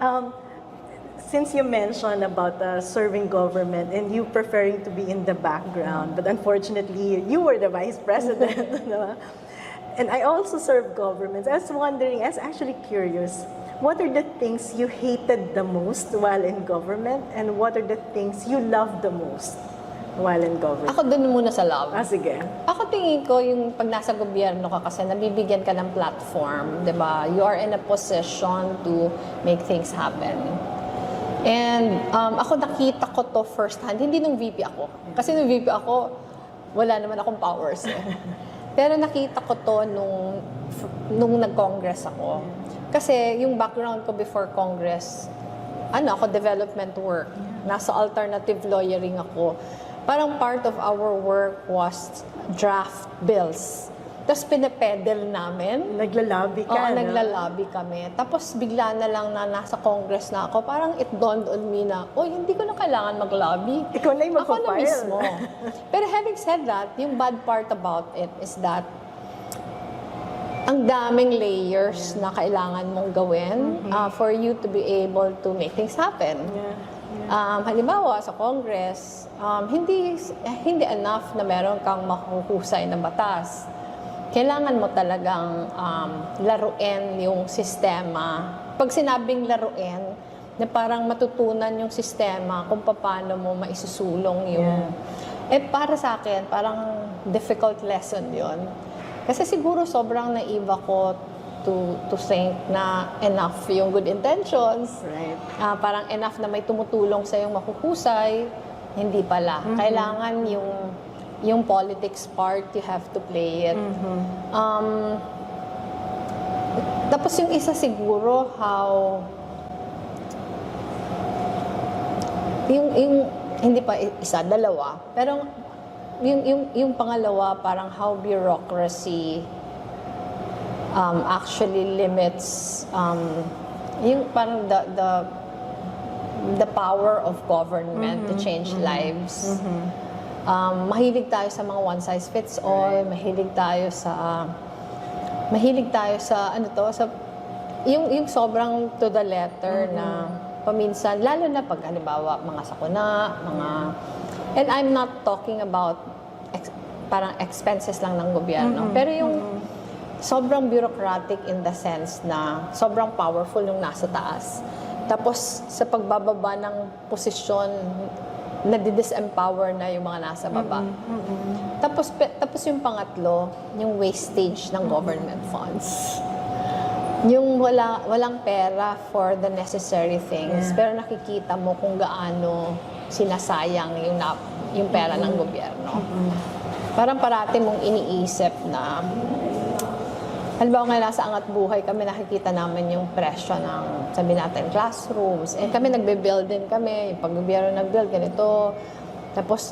Um, since you mentioned about uh, serving government and you preferring to be in the background, but unfortunately you were the vice president. And I also serve governments. I was wondering, I was actually curious, what are the things you hated the most while in government and what are the things you loved the most while in government? Ako dun muna sa love. Ah, sige. Ako tingin ko yung pag nasa gobyerno ka kasi nabibigyan ka ng platform, 'di ba? You are in a position to make things happen. And um, ako nakita ko to first hand, hindi nung VP ako. Kasi nung VP ako, wala naman akong powers eh. Pero nakita ko to nung, nung nag-congress ako. Kasi yung background ko before Congress, ano ako, development work. Nasa alternative lawyering ako. Parang part of our work was draft bills. Tapos pinapedal namin. Naglalabi ka, Oo, no? naglalabi kami. Tapos bigla na lang na nasa Congress na ako, parang it dawned on me na, oh, hindi ko na kailangan mag-lobby. Ikaw na yung Ako na mismo. Pero having said that, yung bad part about it is that ang daming layers na kailangan mong gawin uh, for you to be able to make things happen. Yeah. Um, halimbawa, sa Congress, um, hindi, hindi enough na meron kang makuhusay na batas. Kailangan mo talagang um, laruin yung sistema. Pag sinabing laruin, na parang matutunan yung sistema kung paano mo maisusulong yung... Eh, para sa akin, parang difficult lesson yon Kasi siguro sobrang naive ako to, to think na enough yung good intentions. Right. Ah, parang enough na may tumutulong sa yung makukusay, hindi pala. Kailangan yung yung politics part, you have to play it. Um, tapos yung isa siguro, how yung, yung hindi pa isa, dalawa. Pero yung, yung, yung pangalawa, parang how bureaucracy um, actually limits um, yung parang the, the the power of government to change lives. Um, mahilig tayo sa mga one size fits all, mahilig tayo sa mahilig tayo sa ano to sa yung yung sobrang to the letter na paminsan lalo na pag halimbawa mga sakuna, mga and I'm not talking about ex- parang expenses lang ng gobyerno. Pero yung sobrang bureaucratic in the sense na sobrang powerful yung nasa taas. Tapos sa pagbababa ng posisyon, nadi-disempower na yung mga nasa baba. Tapos pe- tapos yung pangatlo, yung wastage ng government funds. Yung wala walang pera for the necessary things, Yeah. pero nakikita mo kung gaano sinasayang yung na, yung pera ng gobyerno. Parang parati mong iniisip na Halimbawa nga nasa Angat Buhay kami, nakikita namin yung presyo ng, sabi natin, classrooms. And kami nagbe-build din kami, yung pag-gobyerno nag-build, ganito. Tapos,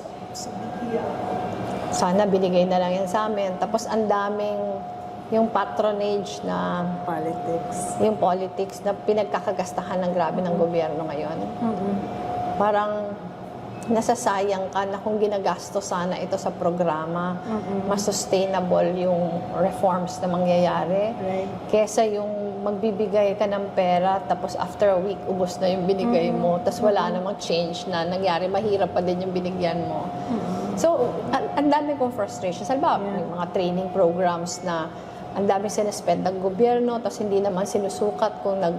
sana binigay na lang yan sa amin. Tapos, ang daming yung patronage na Politics. yung politics na pinagkakagastahan ng grabe ng gobyerno ngayon. Parang nasasayang ka na kung ginagasto sana ito sa programa, mas sustainable yung reforms na mangyayari. Right. Kesa yung magbibigay ka ng pera, tapos after a week, ubos na yung binigay mo, tapos wala namang change na nangyari, mahirap pa din yung binigyan mo. So, ang dami kong frustration. Salba, yung mga training programs na ang dami sinaspend ng gobyerno, tapos hindi naman sinusukat kung nag,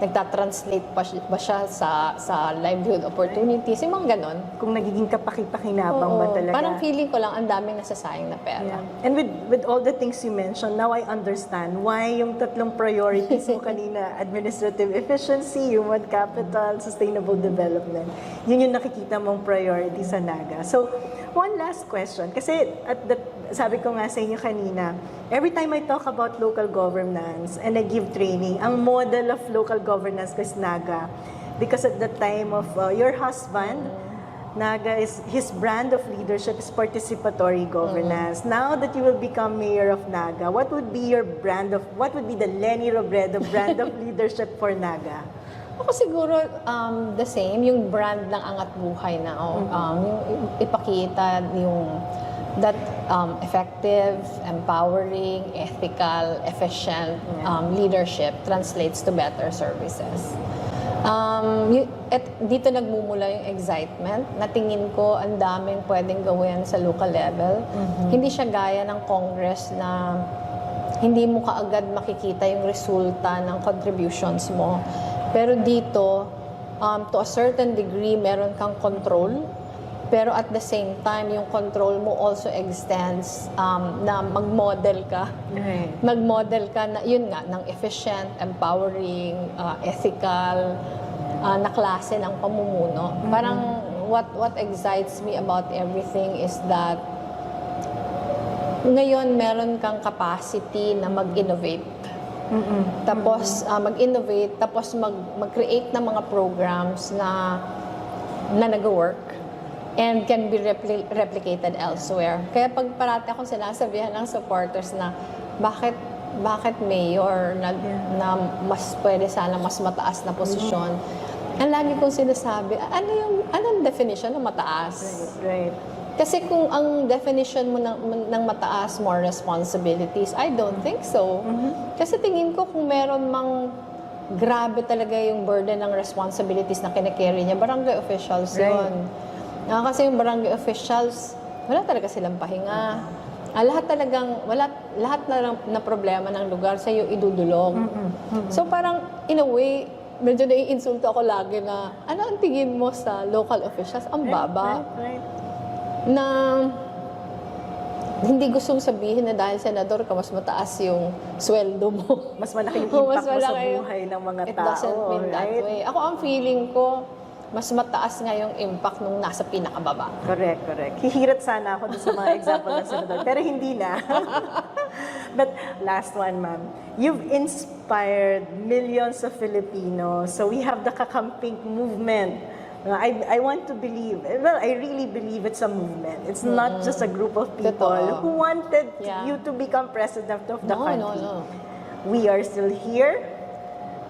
nagtatranslate pa siya, ba siya sa, sa livelihood opportunities, yung mga ganon. Kung nagiging kapaki-pakinabang ba Oo. talaga? Parang feeling ko lang ang daming nasasayang na pera. Yeah. And with with all the things you mentioned, now I understand why yung tatlong priorities mo kanina, administrative efficiency, human capital, sustainable development, yun yung nakikita mong priority sa Naga. So, one last question. Kasi at the, sabi ko nga sa inyo kanina, every time I talk about local governance and I give training, ang model of local governance is Naga. Because at the time of uh, your husband, Naga is his brand of leadership is participatory governance. Now that you will become mayor of Naga, what would be your brand of what would be the Lenny Robredo brand of leadership for Naga? Ako siguro um, the same, yung brand ng Angat Buhay na, oh, um, yung ipakita yung that um, effective, empowering, ethical, efficient um, leadership translates to better services. Um, y- et, dito nagmumula yung excitement. Natingin ko ang daming pwedeng gawin sa local level. Hindi siya gaya ng Congress na hindi mo kaagad makikita yung resulta ng contributions mo. Pero dito, um, to a certain degree, meron kang control. Pero at the same time, yung control mo also extends um, na mag-model ka Right. mag-model ka na, yun nga, ng efficient, empowering, uh, ethical, uh, na klase ng pamumuno. Parang what what excites me about everything is that ngayon meron kang capacity na mag-innovate. Tapos uh, mag-innovate, tapos mag mag-create ng mga programs na na nag-work and can be repli- replicated elsewhere. Kaya pag parati akong sinasabihan ng supporters na bakit bakit mayor na, na mas pwede sana mas mataas na posisyon. Ang lagi kong sinasabi, ano yung anong definition ng mataas? Right. Kasi kung ang definition mo ng, ng mataas, more responsibilities, I don't think so. Kasi tingin ko kung meron mang grabe talaga yung burden ng responsibilities na kinakarry niya, barangay officials Right. yun. Ah, kasi yung barangay officials, wala talaga silang pahinga. Ah, lahat talagang, wala, lahat na, na problema ng lugar sa iyo idudulog. So parang, in a way, medyo naiinsulto ako lagi na, ano ang tingin mo sa local officials? Ang baba Right, right. na hindi gustong sabihin na dahil senador ka, mas mataas yung sweldo mo. Mas malaki yung impact mo sa malaki yung- buhay ng mga It tao. doesn't mean that right? way. Ako, ang feeling ko, mas mataas nga yung impact nung nasa pinakababa. Correct, correct. Hihirat sana ako sa mga example ng senador, pero hindi na. But last one, ma'am. You've inspired millions of Filipinos. So we have the Kakamping movement. I, I want to believe, well, I really believe it's a movement. It's not just a group of people Totoo. who wanted Yeah. you to become president of the No, country. no, no. We are still here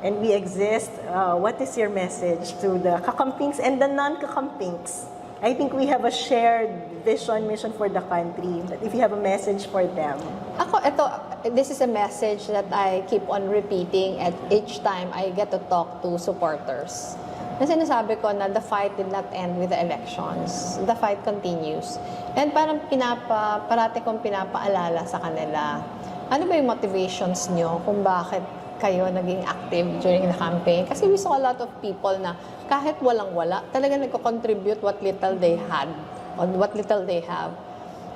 and we exist. Uh, what is your message to the Kakampings and the non-Kakampings? I think we have a shared vision, mission for the country. But if you have a message for them, Ako, ito, this is a message that I keep on repeating at each time I get to talk to supporters. Na sinasabi ko na the fight did not end with the elections. The fight continues. And parang pinapa, parati kong pinapaalala sa kanila, ano ba yung motivations nyo kung bakit kayo naging active during the campaign? Kasi we saw a lot of people na kahit walang-wala, talaga nagko-contribute what little they had or what little they have.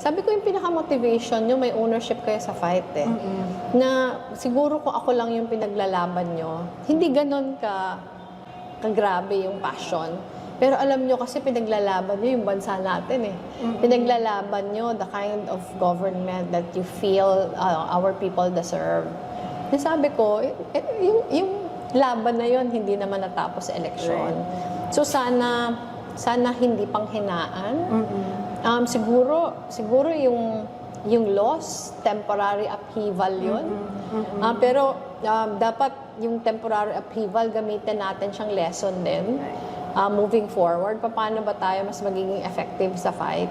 Sabi ko yung pinaka-motivation nyo, may ownership kayo sa fight eh. Na siguro kung ako lang yung pinaglalaban nyo, hindi ganon ka, kagrabe yung passion. Pero alam nyo kasi pinaglalaban nyo yung bansa natin eh. Pinaglalaban nyo the kind of government that you feel uh, our people deserve. Nasabi ko, eh, yung, yung laban na yon hindi naman natapos sa eleksyon. So sana sana hindi panghinaan. Um, siguro siguro yung yung loss, temporary upheaval yun. Ah, pero um, dapat yung temporary upheaval gamitin natin siyang lesson din. Ah, moving forward, paano ba tayo mas magiging effective sa fight?